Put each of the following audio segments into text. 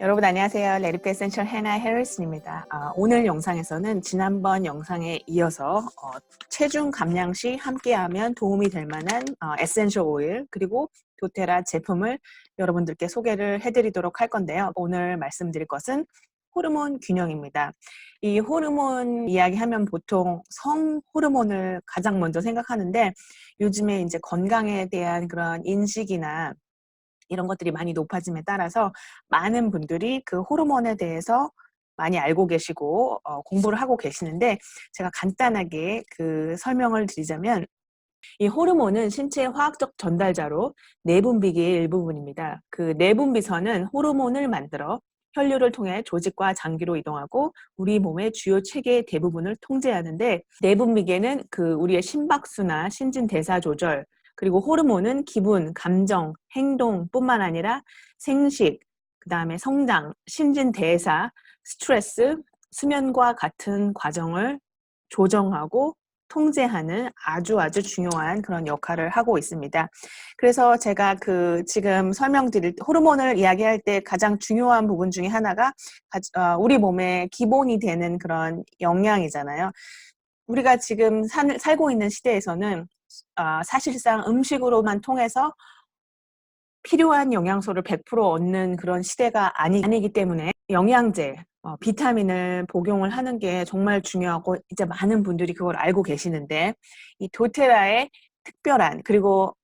여러분 안녕하세요. 레리피 에센셜 해나 해리슨입니다. 아, 오늘 영상에서는 지난번 영상에 이어서 어, 체중 감량 시 함께하면 도움이 될 만한 어, 에센셜 오일 그리고 도테라 제품을 여러분들께 소개를 해드리도록 할 건데요. 오늘 말씀드릴 것은 호르몬 균형입니다. 이 호르몬 이야기하면 보통 성 호르몬을 가장 먼저 생각하는데 요즘에 이제 건강에 대한 그런 인식이나 이런 것들이 많이 높아짐에 따라서 많은 분들이 그 호르몬에 대해서 많이 알고 계시고 어, 공부를 하고 계시는데 제가 간단하게 그 설명을 드리자면 이 호르몬은 신체의 화학적 전달자로 내분비계의 일부분입니다. 그 내분비선은 호르몬을 만들어 혈류를 통해 조직과 장기로 이동하고 우리 몸의 주요 체계의 대부분을 통제하는데 내분비계는 그 우리의 심박수나 신진대사 조절 그리고 호르몬은 기분, 감정, 행동뿐만 아니라 생식, 그 다음에 성장, 신진 대사, 스트레스, 수면과 같은 과정을 조정하고 통제하는 아주 아주 중요한 그런 역할을 하고 있습니다. 그래서 제가 그 지금 설명드릴 호르몬을 이야기할 때 가장 중요한 부분 중에 하나가 어, 우리 몸의 기본이 되는 그런 영양이잖아요. 우리가 지금 산, 살고 있는 시대에서는 어, 사실상 음식으로만 통해서 필요한 영양소를 100% 얻는 그런 시대가 아니, 아니 기 때문에 영양제, 어, 비타민을 복용을 하는 게 정말 중요하고 이제 많은 분들이 그걸 알고 계시는데 이 도테라의 특별한 그리고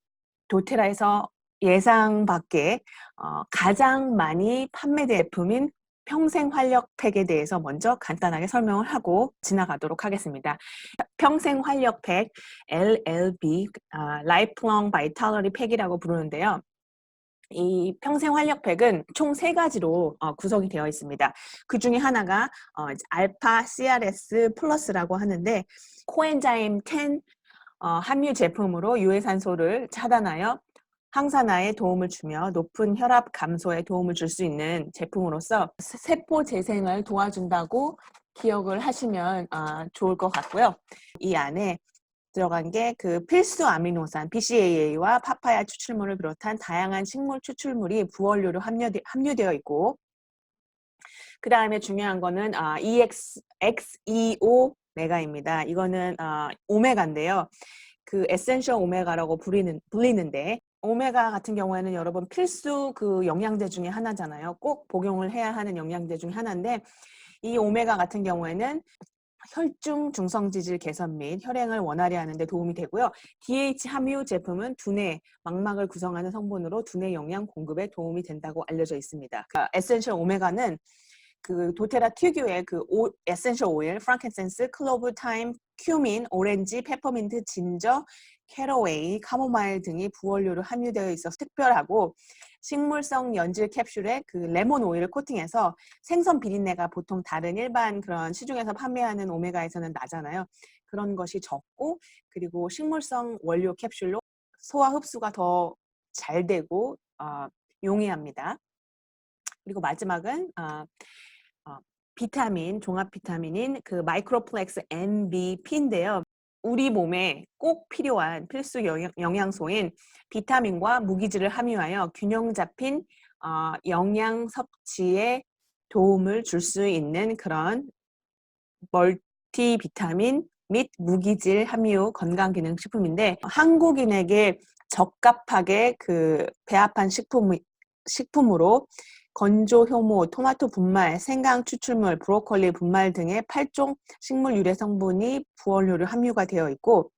도테라에서 예상 밖에 어, 가장 많이 판매된 제품인 평생 활력팩에 대해서 먼저 간단하게 설명을 하고 지나가도록 하겠습니다. 평생 활력팩 LLB 아, Lifelong Vitality 팩이라고 부르는데요. 이 평생 활력팩은 총 세 가지로 어, 구성이 되어 있습니다. 그 중에 하나가 어, 알파 CRS 플러스라고 하는데 코엔자임 10 어, 함유 제품으로 유해산소를 차단하여 항산화에 도움을 주며 높은 혈압 감소에 도움을 줄 수 있는 제품으로서 세포 재생을 도와준다고 기억을 하시면 아, 좋을 것 같고요. 이 안에 들어간 게 그 필수 아미노산 BCAA와 파파야 추출물을 비롯한 다양한 식물 추출물이 부원료로 함유되, 함유되어 있고 그 다음에 중요한 거는 아, EX, XEO 메가입니다. 이거는 아, 오메가인데요. 그 에센셜 오메가라고 부리는, 불리는데 오메가 같은 경우에는 여러분 필수 그 영양제 중에 하나잖아요. 꼭 복용을 해야 하는 영양제 중에 하나인데 이 오메가 같은 경우에는 혈중 중성 지질 개선 및 혈행을 원활히 하는 데 도움이 되고요. DH 함유 제품은 두뇌, 망막을 구성하는 성분으로 두뇌 영양 공급에 도움이 된다고 알려져 있습니다. 그 에센셜 오메가는 그 도테라 특유의 그 오, 에센셜 오일, 프랑켄센스, 클로브 타임, 큐민, 오렌지, 페퍼민트, 진저, 캐러웨이, 카모마일 등이 부원료로 함유되어 있어서 특별하고 식물성 연질 캡슐에 그 레몬 오일을 코팅해서 생선 비린내가 보통 다른 일반 그런 시중에서 판매하는 오메가에서는 나잖아요. 그런 것이 적고 그리고 식물성 원료 캡슐로 소화 흡수가 더 잘 되고 어, 용이합니다. 그리고 마지막은 어, 어, 비타민, 종합 비타민인 그 마이크로플렉스 NBP인데요. 우리 몸에 꼭 필요한 필수 영양, 소인 비타민과 무기질을 함유하여 균형 잡힌 어, 영양 섭취에 도움을 줄 수 있는 그런 멀티 비타민 및 무기질 함유 건강기능 식품인데 한국인에게 적합하게 그 배합한 식품 식품으로 건조 효모, 토마토 분말, 생강 추출물, 브로콜리 분말 등의 8종 식물 유래 성분이 부원료로 함유가 되어 있고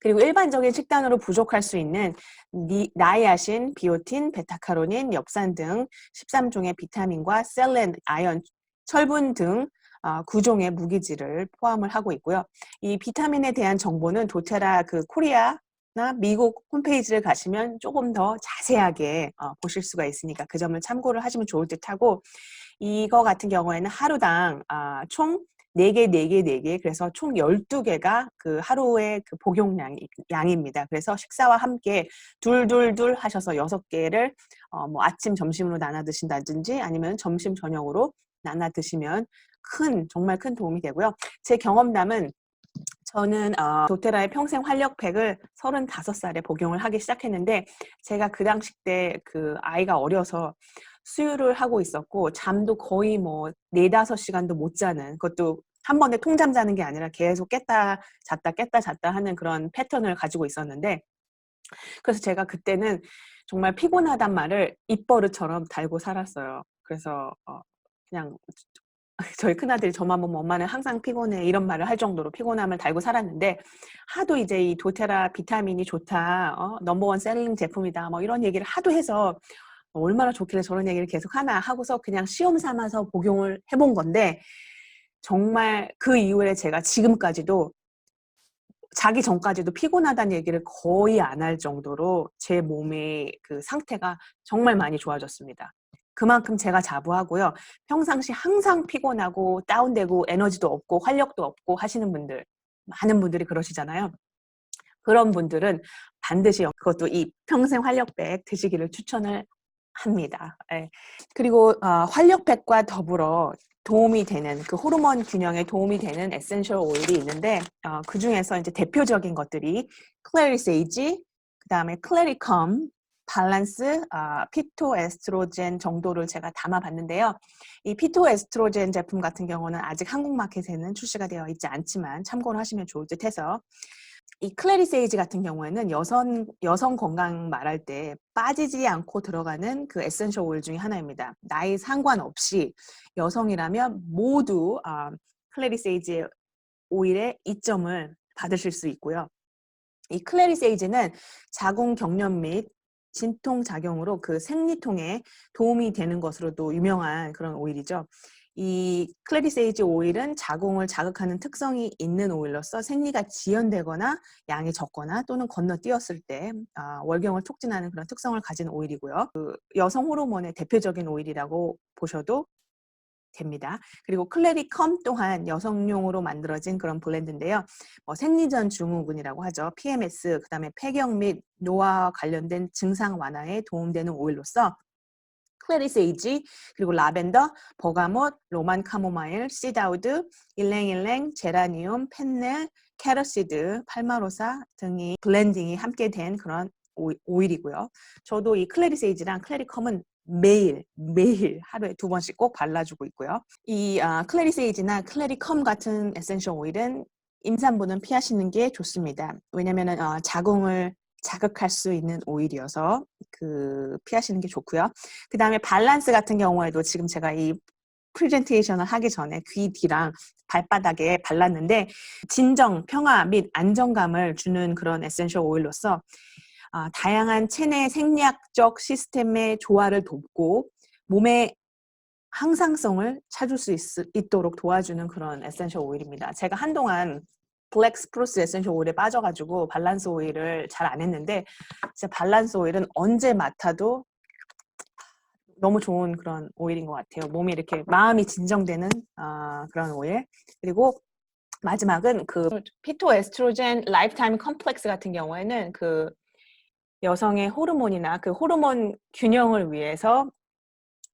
그리고 일반적인 식단으로 부족할 수 있는 니, 나이아신, 비오틴, 베타카로닌, 엽산 등 13종의 비타민과 셀렌, 아연, 철분 등 어, 9종의 무기질을 포함을 하고 있고요. 이 비타민에 대한 정보는 도테라 그 코리아 나 미국 홈페이지를 가시면 조금 더 자세하게 어, 보실 수가 있으니까 그 점을 참고를 하시면 좋을 듯 하고 이거 같은 경우에는 하루당 아, 총 4개, 4개, 4개 그래서 총 12개가 그 하루의 그 복용량입니다. 그래서 식사와 함께 둘둘둘 하셔서 6개를 어, 뭐 아침, 점심으로 나눠 드신다든지 아니면 점심, 저녁으로 나눠 드시면 큰 정말 큰 도움이 되고요. 제 경험담은 저는 어, 도테라의 평생 활력팩을 35살에 복용을 하기 시작했는데 제가 그 당시 때 그 아이가 어려서 수유를 하고 있었고 잠도 거의 뭐 네다섯 시간도 못 자는 그것도 한 번에 통잠 자는 게 아니라 계속 깼다 잤다 깼다 잤다 하는 그런 패턴을 가지고 있었는데 그래서 제가 그때는 정말 피곤하단 말을 입버릇처럼 달고 살았어요. 그래서 어 그냥 저희 큰아들이 저만 보면 엄마는 항상 피곤해 이런 말을 할 정도로 피곤함을 달고 살았는데 하도 이제 이 도테라 비타민이 좋다, 어, 넘버원 셀링 제품이다, 뭐 이런 얘기를 하도 해서 얼마나 좋길래 저런 얘기를 계속 하나 하고서 그냥 시험 삼아서 복용을 해본 건데 정말 그 이후에 제가 지금까지도 자기 전까지도 피곤하다는 얘기를 거의 안 할 정도로 제 몸의 그 상태가 정말 많이 좋아졌습니다. 그만큼 제가 자부하고요. 평상시 항상 피곤하고 다운되고 에너지도 없고 활력도 없고 하시는 분들 많은 분들이 그러시잖아요. 그런 분들은 반드시 그것도 이 평생 활력백 드시기를 추천을 합니다. 예. 그리고 어, 활력백과 더불어 도움이 되는 그 호르몬 균형에 도움이 되는 에센셜 오일이 있는데 어, 그 중에서 이제 대표적인 것들이 클레리세이지, 그 다음에 클레리컴, 밸런스, 아, 피토에스트로젠 정도를 제가 담아봤는데요. 이 피토에스트로젠 제품 같은 경우는 아직 한국 마켓에는 출시가 되어 있지 않지만 참고를 하시면 좋을 듯 해서 이 클레리세이지 같은 경우에는 여성 여성 건강 말할 때 빠지지 않고 들어가는 그 에센셜 오일 중에 하나입니다. 나이 상관없이 여성이라면 모두 아, 클레리세이지 오일의 이점을 받으실 수 있고요. 이 클레리세이지는 자궁 경련 및 진통 작용으로 그 생리통에 도움이 되는 것으로도 유명한 그런 오일이죠. 이 클레리세이지 오일은 자궁을 자극하는 특성이 있는 오일로서 생리가 지연되거나 양이 적거나 또는 건너뛰었을 때 아, 월경을 촉진하는 그런 특성을 가진 오일이고요. 그 여성 호르몬의 대표적인 오일이라고 보셔도 됩니다. 그리고 클레리컴 또한 여성용으로 만들어진 그런 블렌드인데요. 뭐 생리전 증후군이라고 하죠. PMS, 그 다음에 폐경 및 노화와 관련된 증상 완화에 도움되는 오일로서 클레리세이지, 그리고 라벤더, 버가못, 로만 카모마일, 시다우드, 일랭일랭, 제라니움, 펜넬, 캐러시드, 팔마로사 등이 블렌딩이 함께 된 그런 오일이고요. 저도 이 클레리세이지랑 클레리컴은 매일 매일 하루에 두 번씩 꼭 발라주고 있고요. 이 아, 클레리세이지나 클레리컴 같은 에센셜 오일은 임산부는 피하시는 게 좋습니다. 왜냐하면 어, 자궁을 자극할 수 있는 오일이어서 그 피하시는 게 좋고요. 그 다음에 밸런스 같은 경우에도 지금 제가 이 프레젠테이션을 하기 전에 귀 뒤랑 발바닥에 발랐는데 진정, 평화 및 안정감을 주는 그런 에센셜 오일로서 아, 다양한 체내 생리학적 시스템의 조화를 돕고 몸의 항상성을 찾을 수 있, 도록 도와주는 그런 에센셜 오일입니다. 제가 한동안 블랙 스프루스 에센셜 오일에 빠져가지고 발란스 오일을 잘 안 했는데 진짜 발란스 오일은 언제 맡아도 너무 좋은 그런 오일인 것 같아요. 몸이 이렇게 마음이 진정되는 어, 그런 오일. 그리고 마지막은 그 피토 에스트로겐 라이프타임 컴플렉스 같은 경우에는 그 여성의 호르몬이나 그 호르몬 균형을 위해서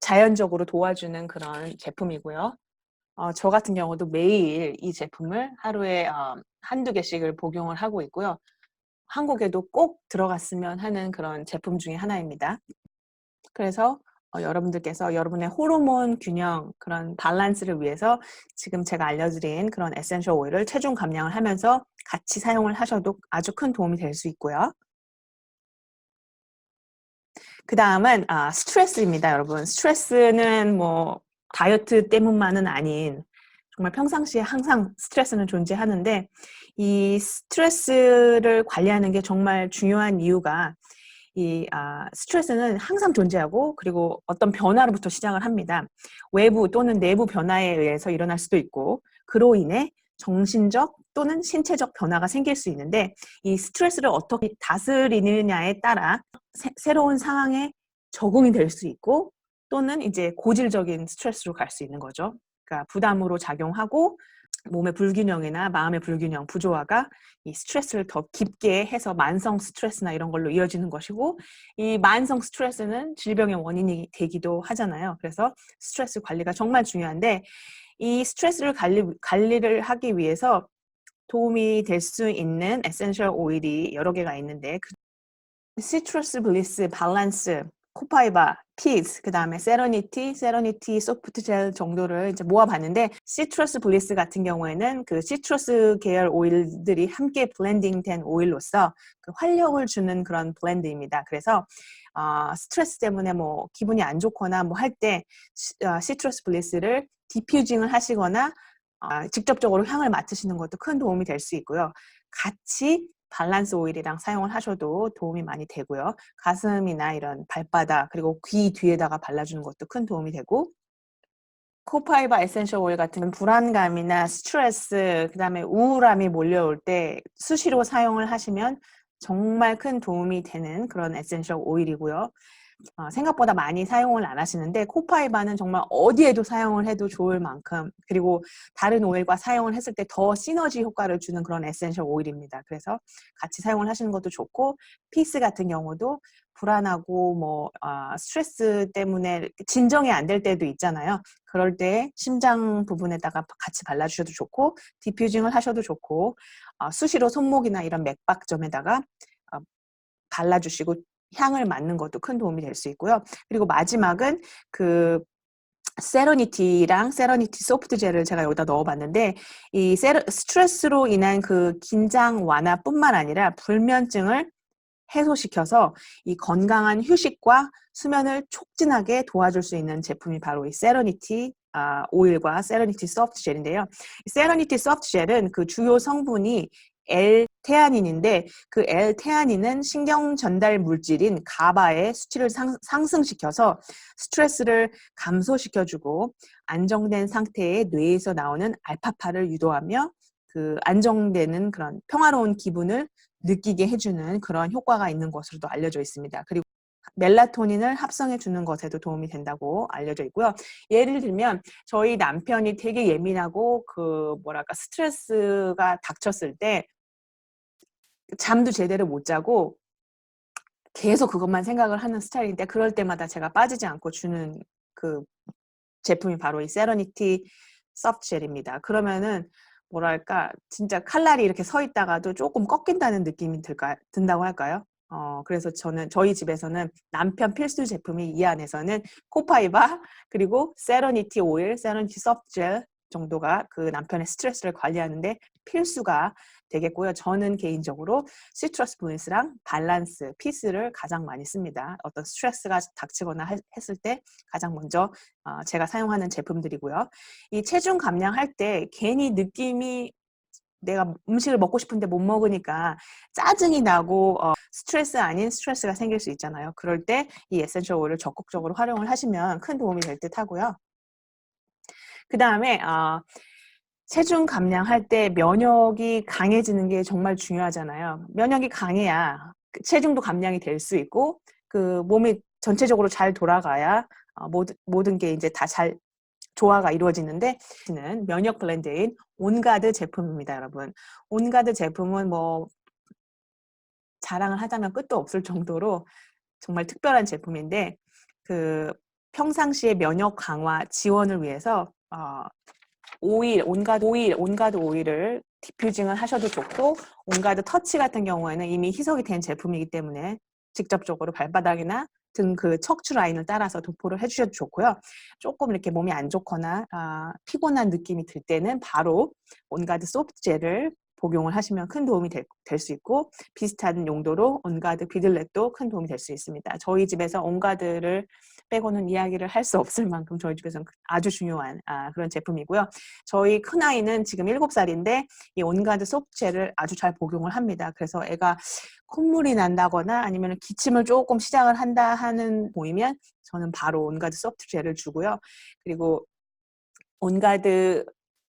자연적으로 도와주는 그런 제품이고요. 어, 저 같은 경우도 매일 이 제품을 하루에 어, 한두 개씩을 복용을 하고 있고요. 한국에도 꼭 들어갔으면 하는 그런 제품 중에 하나입니다. 그래서 어, 여러분들께서 여러분의 호르몬 균형, 그런 밸런스를 위해서 지금 제가 알려드린 그런 에센셜 오일을 체중 감량을 하면서 같이 사용을 하셔도 아주 큰 도움이 될 수 있고요. 그 다음은 아, 스트레스입니다, 여러분. 스트레스는 뭐 다이어트 때문만은 아닌 정말 평상시에 항상 스트레스는 존재하는데 이 스트레스를 관리하는 게 정말 중요한 이유가 이 아, 스트레스는 항상 존재하고 그리고 어떤 변화로부터 시작을 합니다. 외부 또는 내부 변화에 의해서 일어날 수도 있고 그로 인해 정신적 또는 신체적 변화가 생길 수 있는데 이 스트레스를 어떻게 다스리느냐에 따라 새, 로운 상황에 적응이 될 수 있고 또는 이제 고질적인 스트레스로 갈 수 있는 거죠. 그러니까 부담으로 작용하고 몸의 불균형이나 마음의 불균형, 부조화가 이 스트레스를 더 깊게 해서 만성 스트레스나 이런 걸로 이어지는 것이고 이 만성 스트레스는 질병의 원인이 되기도 하잖아요. 그래서 스트레스 관리가 정말 중요한데 이 스트레스를 관리, 관리를 하기 위해서 도움이 될 수 있는 에센셜 오일이 여러 개가 있는데 그 시트러스 블리스, 밸런스, 코파이바, 피즈, 그 다음에 세러니티, 세러니티 소프트 젤 정도를 이제 모아봤는데 시트러스 블리스 같은 경우에는 그 시트러스 계열 오일들이 함께 블렌딩된 오일로서 그 활력을 주는 그런 블렌드입니다. 그래서 어, 스트레스 때문에 뭐 기분이 안 좋거나 뭐 할 때 시트러스 블리스를 디퓨징을 하시거나 어, 직접적으로 향을 맡으시는 것도 큰 도움이 될 수 있고요. 같이 밸런스 오일이랑 사용을 하셔도 도움이 많이 되고요. 가슴이나 이런 발바닥 그리고 귀 뒤에다가 발라주는 것도 큰 도움이 되고 코파이바 에센셜 오일 같은 불안감이나 스트레스 그다음에 우울함이 몰려올 때 수시로 사용을 하시면 정말 큰 도움이 되는 그런 에센셜 오일이고요. 어, 생각보다 많이 사용을 안 하시는데 코파이바는 정말 어디에도 사용을 해도 좋을 만큼 그리고 다른 오일과 사용을 했을 때 더 시너지 효과를 주는 그런 에센셜 오일입니다. 그래서 같이 사용을 하시는 것도 좋고 피스 같은 경우도 불안하고 뭐 아, 스트레스 때문에 진정이 안 될 때도 있잖아요. 그럴 때 심장 부분에다가 같이 발라주셔도 좋고 디퓨징을 하셔도 좋고 아, 수시로 손목이나 이런 맥박점에다가 아, 발라주시고 향을 맡는 것도 큰 도움이 될 수 있고요. 그리고 마지막은 그 세러니티랑 세러니티 소프트 젤을 제가 여기다 넣어봤는데 이 세러, 스트레스로 인한 그 긴장 완화뿐만 아니라 불면증을 해소시켜서 이 건강한 휴식과 수면을 촉진하게 도와줄 수 있는 제품이 바로 이 세러니티 아, 오일과 세러니티 소프트 젤인데요. 세러니티 소프트 젤은 그 주요 성분이 L-테아닌인데 그 L-테아닌은 신경 전달 물질인 가바의 수치를 상, 상승시켜서 스트레스를 감소시켜주고 안정된 상태의 뇌에서 나오는 알파파를 유도하며 그 안정되는 그런 평화로운 기분을 느끼게 해주는 그런 효과가 있는 것으로도 알려져 있습니다. 그리고 멜라토닌을 합성해 주는 것에도 도움이 된다고 알려져 있고요. 예를 들면 저희 남편이 되게 예민하고 그 뭐랄까 스트레스가 닥쳤을 때 잠도 제대로 못 자고 계속 그것만 생각을 하는 스타일인데 그럴 때마다 제가 빠지지 않고 주는 그 제품이 바로 이 세러니티 소프트 젤입니다. 그러면은 뭐랄까 진짜 칼날이 이렇게 서 있다가도 조금 꺾인다는 느낌이 들까, 든다고 할까요? 어, 그래서 저는 저희 집에서는 남편 필수 제품이 이 안에서는 코파이바 그리고 세러니티 오일, 세러니티 소프트 젤 정도가 그 남편의 스트레스를 관리하는데 필수가 되겠고요. 저는 개인적으로 시트러스 블리스랑 밸런스, 피스를 가장 많이 씁니다. 어떤 스트레스가 닥치거나 했을 때 가장 먼저 어, 제가 사용하는 제품들이고요. 이 체중 감량할 때 괜히 느낌이 내가 음식을 먹고 싶은데 못 먹으니까 짜증이 나고 어, 스트레스 아닌 스트레스가 생길 수 있잖아요. 그럴 때 이 에센셜 오일을 적극적으로 활용을 하시면 큰 도움이 될 듯 하고요. 그 다음에 어, 체중 감량할 때 면역이 강해지는 게 정말 중요하잖아요. 면역이 강해야 그 체중도 감량이 될 수 있고 그 몸이 전체적으로 잘 돌아가야 어, 모든, 게 이제 다 잘 조화가 이루어지는데 는 면역 블렌드인 온가드 제품입니다, 여러분. 온가드 제품은 뭐 자랑을 하자면 끝도 없을 정도로 정말 특별한 제품인데 그 평상시에 면역 강화 지원을 위해서 어, 오일, 온가드 오일, 온가드 오일을 디퓨징을 하셔도 좋고 온가드 터치 같은 경우에는 이미 희석이 된 제품이기 때문에 직접적으로 발바닥이나 등 그 척추 라인을 따라서 도포를 해주셔도 좋고요. 조금 이렇게 몸이 안 좋거나 아, 피곤한 느낌이 들 때는 바로 온가드 소프트 젤을 복용을 하시면 큰 도움이 될 수 있고 비슷한 용도로 온가드 비들렛도 큰 도움이 될 수 있습니다. 저희 집에서 온가드를 빼고는 이야기를 할 수 없을 만큼 저희 집에서는 아주 중요한 아, 그런 제품이고요. 저희 큰아이는 지금 7살인데 이 온가드 소프트젤을 아주 잘 복용을 합니다. 그래서 애가 콧물이 난다거나 아니면 기침을 조금 시작을 한다 하는 보이면 저는 바로 온가드 소프트 젤을 주고요. 그리고 온가드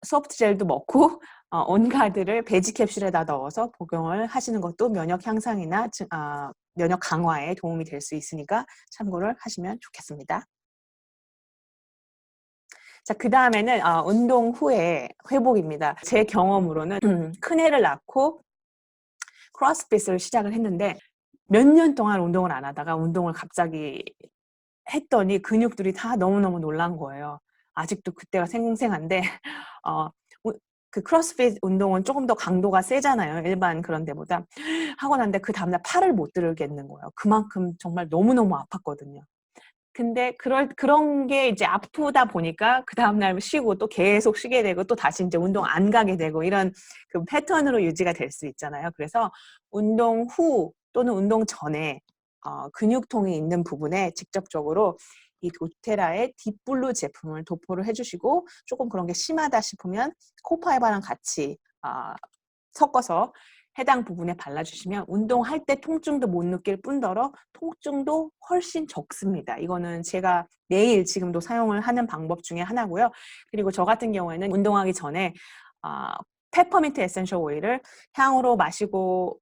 소프트 젤도 먹고 어, 온가드를 베지 캡슐에다 넣어서 복용을 하시는 것도 면역 향상이나 어, 면역 강화에 도움이 될 수 있으니까 참고를 하시면 좋겠습니다. 자, 그 다음에는 어, 운동 후에 회복입니다. 제 경험으로는 큰 애를 낳고 크로스핏을 시작을 했는데 몇 년 동안 운동을 안 하다가 운동을 갑자기 했더니 근육들이 다 너무너무 놀란 거예요. 아직도 그때가 생생한데 어, 그 크로스핏 운동은 조금 더 강도가 세잖아요. 일반 그런 데보다. 하고 난데 그 다음날 팔을 못 들겠는 거예요. 그만큼 정말 너무너무 아팠거든요. 근데 그럴 그런 게 이제 아프다 보니까 그 다음날 쉬고 또 계속 쉬게 되고 또 다시 이제 운동 안 가게 되고 이런 그 패턴으로 유지가 될 수 있잖아요. 그래서 운동 후 또는 운동 전에 어, 근육통이 있는 부분에 직접적으로 이 도테라의 딥블루 제품을 도포를 해주시고 조금 그런 게 심하다 싶으면 코파이바랑 같이 어, 섞어서 해당 부분에 발라주시면 운동할 때 통증도 못 느낄 뿐더러 통증도 훨씬 적습니다. 이거는 제가 매일 지금도 사용을 하는 방법 중에 하나고요. 그리고 저 같은 경우에는 운동하기 전에 어, 페퍼민트 에센셜 오일을 향으로 마시고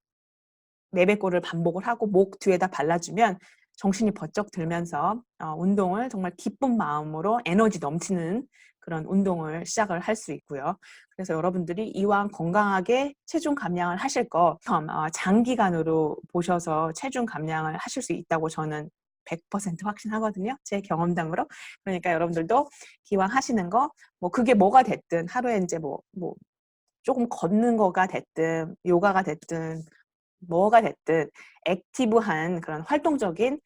내뱉고를 반복을 하고 목 뒤에다 발라주면 정신이 번쩍 들면서 어, 운동을 정말 기쁜 마음으로 에너지 넘치는 그런 운동을 시작을 할 수 있고요. 그래서 여러분들이 이왕 건강하게 체중 감량을 하실 거 어, 장기간으로 보셔서 체중 감량을 하실 수 있다고 저는 100% 확신하거든요. 제 경험담으로. 그러니까 여러분들도 기왕 하시는 거, 뭐 그게 뭐가 됐든 하루에 이제 뭐, 뭐 조금 걷는 거가 됐든 요가가 됐든 뭐가 됐든 액티브한 그런 활동적인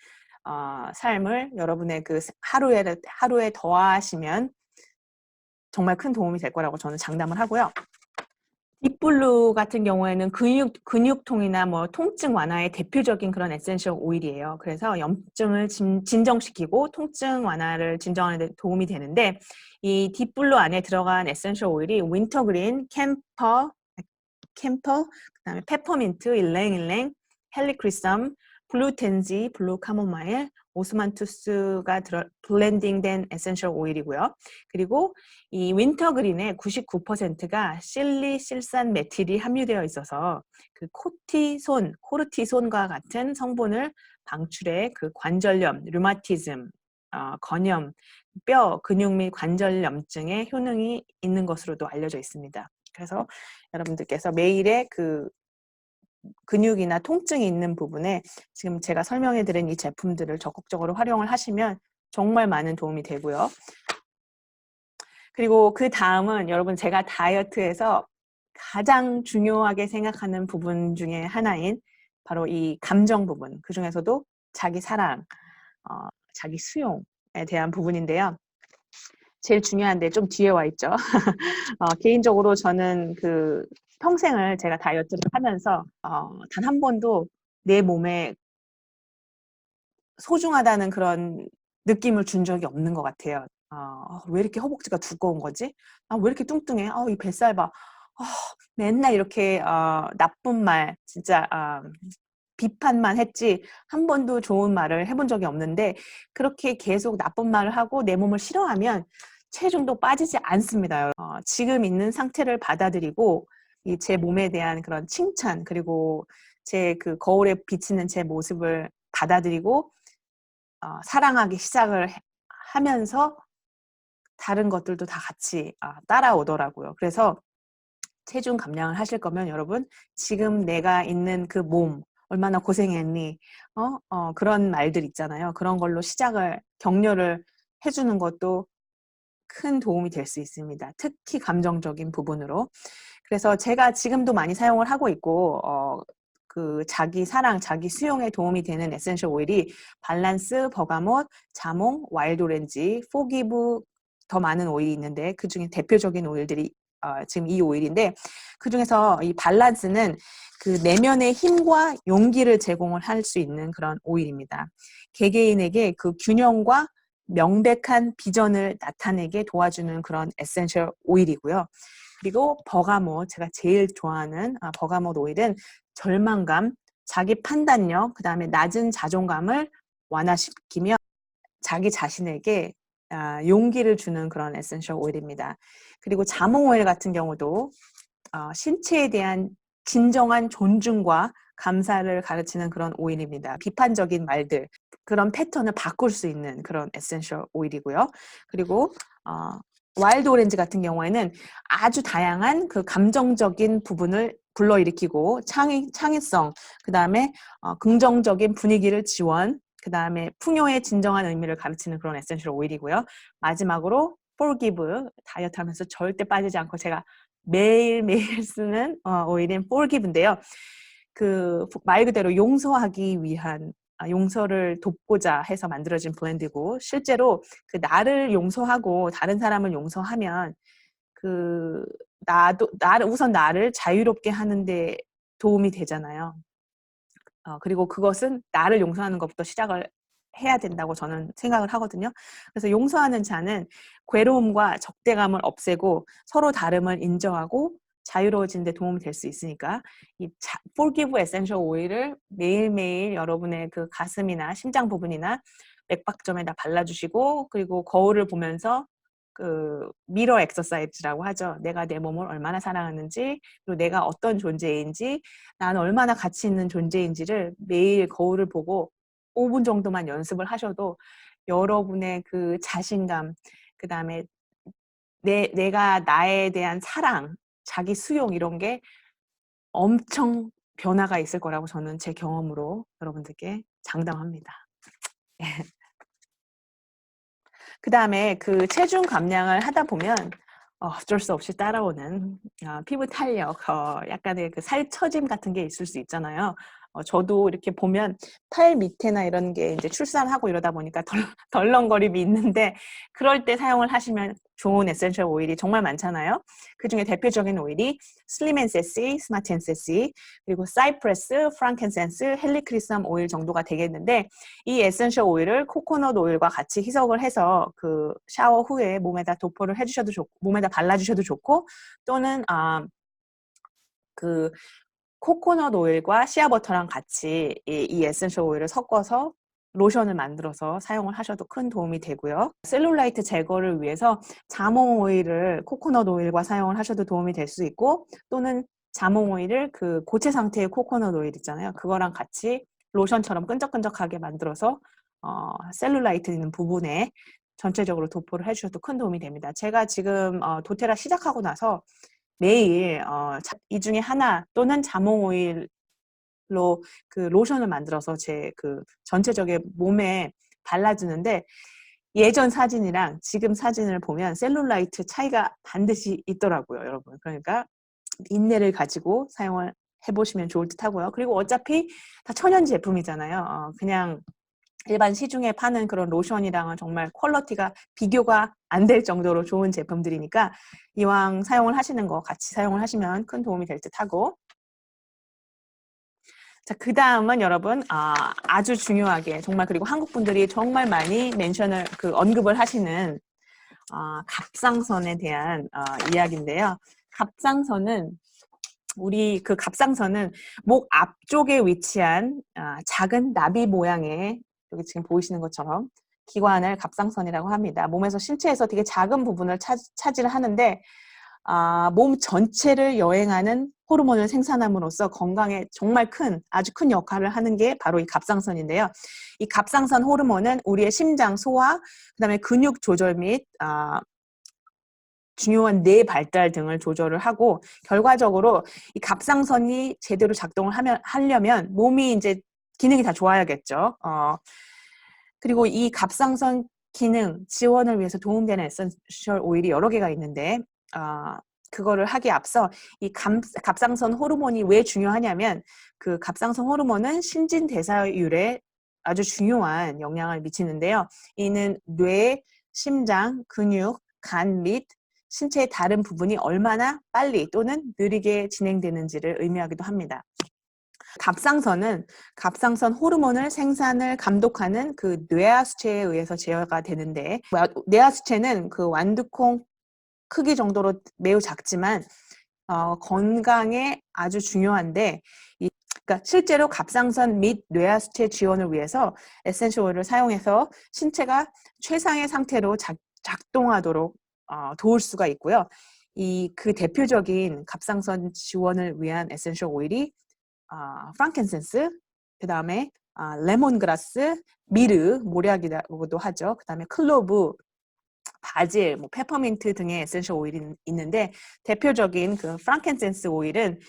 어, 삶을 여러분의 그 하루에 하루에 더하시면 정말 큰 도움이 될 거라고 저는 장담을 하고요. 딥블루 같은 경우에는 근육, 근육통이나 뭐 통증 완화의 대표적인 그런 에센셜 오일이에요. 그래서 염증을 진, 진정시키고 통증 완화를 진정하는 데 도움이 되는데 이 딥블루 안에 들어간 에센셜 오일이 윈터그린, 캠퍼, 캠퍼, 그 다음에 페퍼민트, 일랭일랭, 헬리크리썸, 블루텐지, 블루 카모마일, 오스만투스가 들어, 블렌딩된 에센셜 오일이고요. 그리고 이 윈터그린의 99%가 실리 실산 메틸이 함유되어 있어서 그 코티손, 코르티손과 같은 성분을 방출해 그 관절염, 류마티즘, 어, 건염, 뼈, 근육 및 관절염증에 효능이 있는 것으로도 알려져 있습니다. 그래서 여러분들께서 매일의 그 근육이나 통증이 있는 부분에 지금 제가 설명해 드린 이 제품들을 적극적으로 활용을 하시면 정말 많은 도움이 되고요. 그리고 그 다음은 여러분 제가 다이어트에서 가장 중요하게 생각하는 부분 중에 하나인 바로 이 감정 부분 그 중에서도 자기 사랑, 어, 자기 수용에 대한 부분인데요. 제일 중요한데 좀 뒤에 와 있죠. 어, 개인적으로 저는 그 평생을 제가 다이어트를 하면서 어, 단 한 번도 내 몸에 소중하다는 그런 느낌을 준 적이 없는 것 같아요. 어, 왜 이렇게 허벅지가 두꺼운 거지? 아, 왜 이렇게 뚱뚱해? 아, 이 뱃살 봐. 어, 맨날 이렇게 어, 나쁜 말, 진짜 어, 비판만 했지 한 번도 좋은 말을 해본 적이 없는데 그렇게 계속 나쁜 말을 하고 내 몸을 싫어하면 체중도 빠지지 않습니다. 어, 지금 있는 상태를 받아들이고 이 제 몸에 대한 그런 칭찬 그리고 제 그 거울에 비치는 제 모습을 받아들이고 어, 사랑하기 시작을 하면서 다른 것들도 다 같이 어, 따라오더라고요. 그래서 체중 감량을 하실 거면 여러분 지금 내가 있는 그 몸 얼마나 고생했니 어? 어 그런 말들 있잖아요. 그런 걸로 시작을 격려를 해주는 것도 큰 도움이 될 수 있습니다. 특히 감정적인 부분으로. 그래서 제가 지금도 많이 사용을 하고 있고 어, 그 자기 사랑, 자기 수용에 도움이 되는 에센셜 오일이 발란스, 버가못, 자몽, 와일드 오렌지, 포기브 더 많은 오일이 있는데 그 중에 대표적인 오일들이 어, 지금 이 오일인데 그 중에서 이 발란스는 그 내면의 힘과 용기를 제공을 할 수 있는 그런 오일입니다. 개개인에게 그 균형과 명백한 비전을 나타내게 도와주는 그런 에센셜 오일이고요. 그리고 버가못, 제가 제일 좋아하는 아, 버가못 오일은 절망감, 자기 판단력, 그 다음에 낮은 자존감을 완화시키며 자기 자신에게 아, 용기를 주는 그런 에센셜 오일입니다. 그리고 자몽 오일 같은 경우도 어, 신체에 대한 진정한 존중과 감사를 가르치는 그런 오일입니다. 비판적인 말들, 그런 패턴을 바꿀 수 있는 그런 에센셜 오일이고요. 그리고 어, 와일드 오렌지 같은 경우에는 아주 다양한 그 감정적인 부분을 불러일으키고 창의, 창의성, 그 다음에 어, 긍정적인 분위기를 지원, 그 다음에 풍요의 진정한 의미를 가르치는 그런 에센셜 오일이고요. 마지막으로 forgive, 다이어트 하면서 절대 빠지지 않고 제가 매일매일 쓰는 어, 오일인 forgive인데요. 그 말 그대로 용서하기 위한 아, 용서를 돕고자 해서 만들어진 블렌드고 실제로 그 나를 용서하고 다른 사람을 용서하면 그 나도 나를 우선 나를 자유롭게 하는데 도움이 되잖아요. 어, 그리고 그것은 나를 용서하는 것부터 시작을 해야 된다고 저는 생각을 하거든요. 그래서 용서하는 자는 괴로움과 적대감을 없애고 서로 다름을 인정하고 자유로워지는 데 도움이 될 수 있으니까 이 자, Forgive Essential Oil을 매일매일 여러분의 그 가슴이나 심장 부분이나 맥박점에다 발라주시고 그리고 거울을 보면서 그 미러 엑서사이즈라고 하죠. 내가 내 몸을 얼마나 사랑하는지 그리고 내가 어떤 존재인지 나는 얼마나 가치 있는 존재인지를 매일 거울을 보고 5분 정도만 연습을 하셔도 여러분의 그 자신감 그 다음에 내, 내가 나에 대한 사랑 자기 수용 이런 게 엄청 변화가 있을 거라고 저는 제 경험으로 여러분들께 장담합니다. 그 다음에 그 체중 감량을 하다 보면 어, 어쩔 수 없이 따라오는 어, 피부 탄력, 어, 약간의 그 살처짐 같은 게 있을 수 있잖아요. 어, 저도 이렇게 보면 팔 밑에나 이런 게 이제 출산하고 이러다 보니까 덜, 덜렁거림이 있는데 그럴 때 사용을 하시면 좋은 에센셜 오일이 정말 많잖아요. 그 중에 대표적인 오일이 슬림 앤 세시, 스마트 앤 세시, 그리고 사이프레스, 프랑켄센스, 헬리크리스함 오일 정도가 되겠는데 이 에센셜 오일을 코코넛 오일과 같이 희석을 해서 그 샤워 후에 몸에다 도포를 해주셔도 좋고 몸에다 발라주셔도 좋고 또는 아, 그 코코넛 오일과 시아버터랑 같이 이, 이 에센셜 오일을 섞어서 로션을 만들어서 사용을 하셔도 큰 도움이 되고요. 셀룰라이트 제거를 위해서 자몽 오일을 코코넛 오일과 사용을 하셔도 도움이 될 수 있고 또는 자몽 오일을 그 고체 상태의 코코넛 오일 있잖아요. 그거랑 같이 로션처럼 끈적끈적하게 만들어서 어, 셀룰라이트 있는 부분에 전체적으로 도포를 해주셔도 큰 도움이 됩니다. 제가 지금 어, 도테라 시작하고 나서 매일 어, 이 중에 하나 또는 자몽 오일로 그 로션을 만들어서 제 그 전체적인 몸에 발라주는데 예전 사진이랑 지금 사진을 보면 셀룰라이트 차이가 반드시 있더라고요, 여러분. 그러니까 인내를 가지고 사용을 해보시면 좋을 듯 하고요. 그리고 어차피 다 천연 제품이잖아요. 어, 그냥 일반 시중에 파는 그런 로션이랑은 정말 퀄러티가 비교가 안 될 정도로 좋은 제품들이니까 이왕 사용을 하시는 거 같이 사용을 하시면 큰 도움이 될 듯 하고 자, 그 다음은 여러분, 아, 아주 중요하게, 정말, 그리고 한국 분들이 정말 많이 멘션을, 그, 언급을 하시는, 아, 갑상선에 대한, 아, 이야기인데요. 갑상선은, 우리 그 갑상선은 목 앞쪽에 위치한 아, 작은 나비 모양의 여기 지금 보이시는 것처럼 기관을 갑상선이라고 합니다. 몸에서 신체에서 되게 작은 부분을 차, 차지를 하는데 아, 몸 전체를 여행하는 호르몬을 생산함으로써 건강에 정말 큰 아주 큰 역할을 하는 게 바로 이 갑상선인데요. 이 갑상선 호르몬은 우리의 심장, 소화, 그다음에 근육 조절 및 아, 중요한 뇌 발달 등을 조절을 하고 결과적으로 이 갑상선이 제대로 작동을 하면 하려면 몸이 이제 기능이 다 좋아야겠죠. 어, 그리고 이 갑상선 기능 지원을 위해서 도움되는 에센셜 오일이 여러 개가 있는데 어, 그거를 하기에 앞서 이 감, 갑상선 호르몬이 왜 중요하냐면 그 갑상선 호르몬은 신진 대사율에 아주 중요한 영향을 미치는데요. 이는 뇌, 심장, 근육, 간 및 신체의 다른 부분이 얼마나 빨리 또는 느리게 진행되는지를 의미하기도 합니다. 갑상선은 갑상선 호르몬을 생산을 감독하는 그 뇌하수체에 의해서 제어가 되는데 뇌하수체는 그 완두콩 크기 정도로 매우 작지만 어, 건강에 아주 중요한데 이, 그러니까 실제로 갑상선 및 뇌하수체 지원을 위해서 에센셜 오일을 사용해서 신체가 최상의 상태로 작, 작동하도록 어, 도울 수가 있고요. 이 그 대표적인 갑상선 지원을 위한 에센셜 오일이 아, 프랑켄센스, 그 다음에 아, 레몬그라스, 미르, 모략이라고도 하죠. 그 다음에 클로브, 바질, 뭐 페퍼민트 등의 에센셜 오일이 있는데 대표적인 그 프랑켄센스 오일은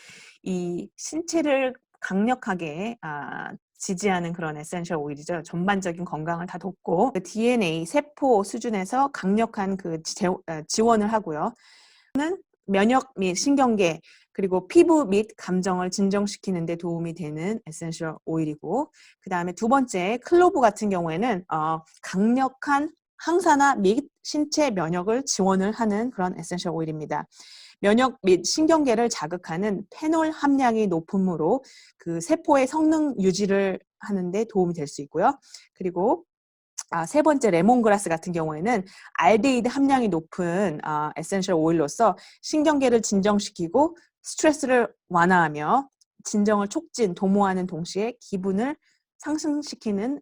이 신체를 강력하게 아, 지지하는 그런 에센셜 오일이죠. 전반적인 건강을 다 돕고 그 DNA 세포 수준에서 강력한 그 지, 아, 지원을 하고요. 는 면역 및 신경계 그리고 피부 및 감정을 진정시키는 데 도움이 되는 에센셜 오일이고 그 다음에 두 번째 클로브 같은 경우에는 어, 강력한 항산화 및 신체 면역을 지원을 하는 그런 에센셜 오일입니다. 면역 및 신경계를 자극하는 페놀 함량이 높으므로 그 세포의 성능 유지를 하는데 도움이 될 수 있고요. 그리고 아, 세 번째 레몬그라스 같은 경우에는 알데히드 함량이 높은 아, 에센셜 오일로서 신경계를 진정시키고 스트레스를 완화하며 진정을 촉진, 도모하는 동시에 기분을 상승시키는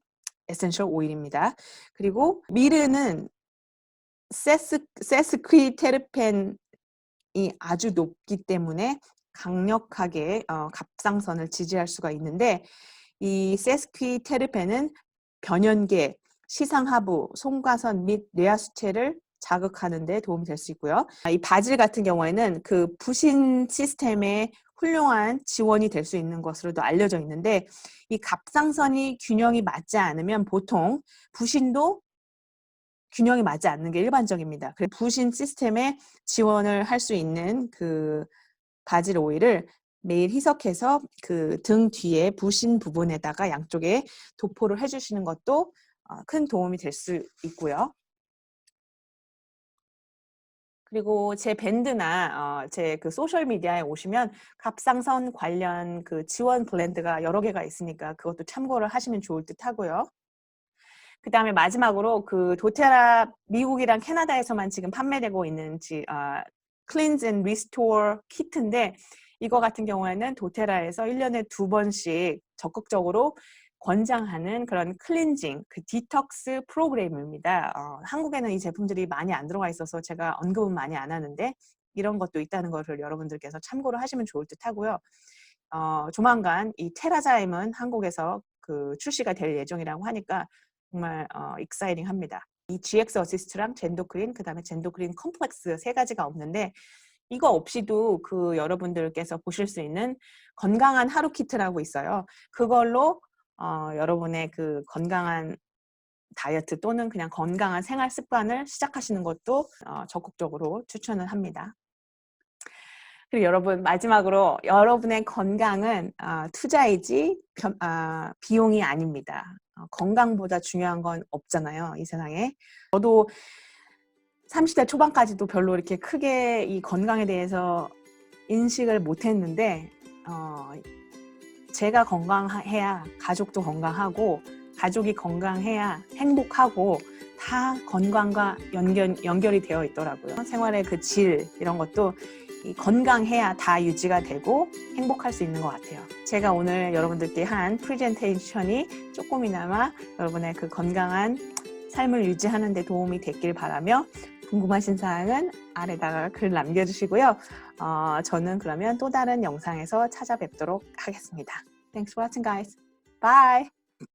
에센셜 오일입니다. 그리고 미르는 세스, 세스퀴 테르펜이 아주 높기 때문에 강력하게 어, 갑상선을 지지할 수가 있는데 이 세스퀴 테르펜은 변연계, 시상하부, 송과선 및 뇌하수체를 자극하는 데 도움이 될 수 있고요. 이 바질 같은 경우에는 그 부신 시스템에 훌륭한 지원이 될 수 있는 것으로도 알려져 있는데 이 갑상선이 균형이 맞지 않으면 보통 부신도 균형이 맞지 않는 게 일반적입니다. 그래서 부신 시스템에 지원을 할 수 있는 그 바질 오일을 매일 희석해서 그 등 뒤에 부신 부분에다가 양쪽에 도포를 해주시는 것도 어, 큰 도움이 될 수 있고요. 그리고 제 밴드나 어, 제그 소셜 미디어에 오시면 갑상선 관련 그 지원 블렌드가 여러 개가 있으니까 그것도 참고를 하시면 좋을 듯 하고요. 그 다음에 마지막으로 그 도테라 미국이랑 캐나다에서만 지금 판매되고 있는 지, 어, Cleanse and Restore 키트인데 이거 같은 경우에는 도테라에서 1년에 두 번씩 적극적으로 권장하는 그런 클렌징, 그 디톡스 프로그램입니다. 어, 한국에는 이 제품들이 많이 안 들어가 있어서 제가 언급은 많이 안 하는데 이런 것도 있다는 것을 여러분들께서 참고를 하시면 좋을 듯 하고요. 어, 조만간 이 테라자임은 한국에서 그 출시가 될 예정이라고 하니까 정말 어, 익사이링 합니다. 이 GX 어시스트랑 젠도크린, 그 다음에 젠도크린 컴플렉스 세 가지가 없는데 이거 없이도 그 여러분들께서 보실 수 있는 건강한 하루 키트라고 있어요. 그걸로 어, 여러분의 그 건강한 다이어트 또는 그냥 건강한 생활 습관을 시작하시는 것도 어, 적극적으로 추천을 합니다. 그리고 여러분 마지막으로 여러분의 건강은 어, 투자이지 변, 아, 비용이 아닙니다. 어, 건강보다 중요한 건 없잖아요. 이 세상에. 저도 30대 초반까지도 별로 이렇게 크게 이 건강에 대해서 인식을 못했는데 어, 제가 건강해야 가족도 건강하고 가족이 건강해야 행복하고 다 건강과 연결, 연결이 되어 있더라고요. 생활의 그 질 이런 것도 이 건강해야 다 유지가 되고 행복할 수 있는 것 같아요. 제가 오늘 여러분들께 한 프레젠테이션이 조금이나마 여러분의 그 건강한 삶을 유지하는 데 도움이 됐길 바라며 궁금하신 사항은 아래다가 글 남겨주시고요. 어, 저는 그러면 또 다른 영상에서 찾아뵙도록 하겠습니다. Thanks for watching guys. Bye!